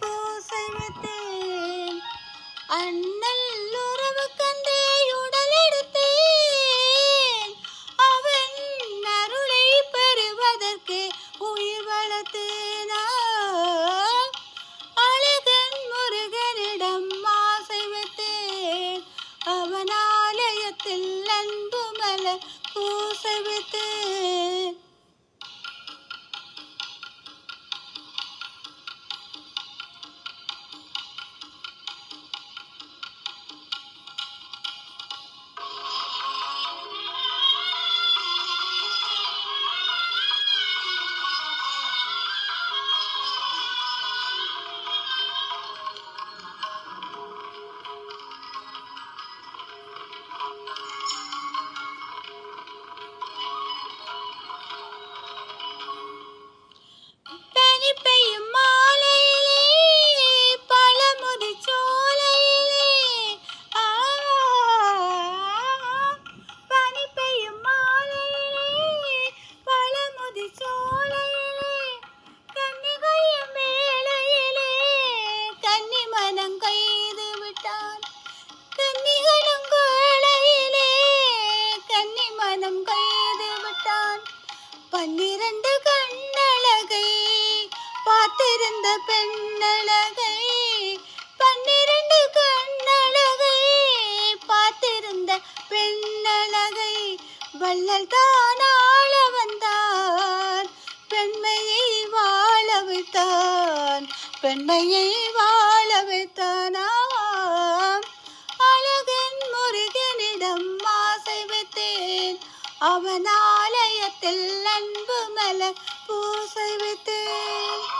பூசை வைத்தேன். பன்னிரண்டு கண்ணழகை பார்த்திருந்த பெண்ணழகை பன்னிரண்டு கண்ணழகை பார்த்திருந்த பெண்ணழகை வள்ளல் தான் ஆள வந்தான் பெண்மையை வாழ வைத்தான் பெண்மையை வாழ வைத்தானாம் அழகன் முருகனிடம் ஆசை வைத்தேன் அவனா ஆலயத்தில் அன்பு மலர் பூசை வைத்தேன்.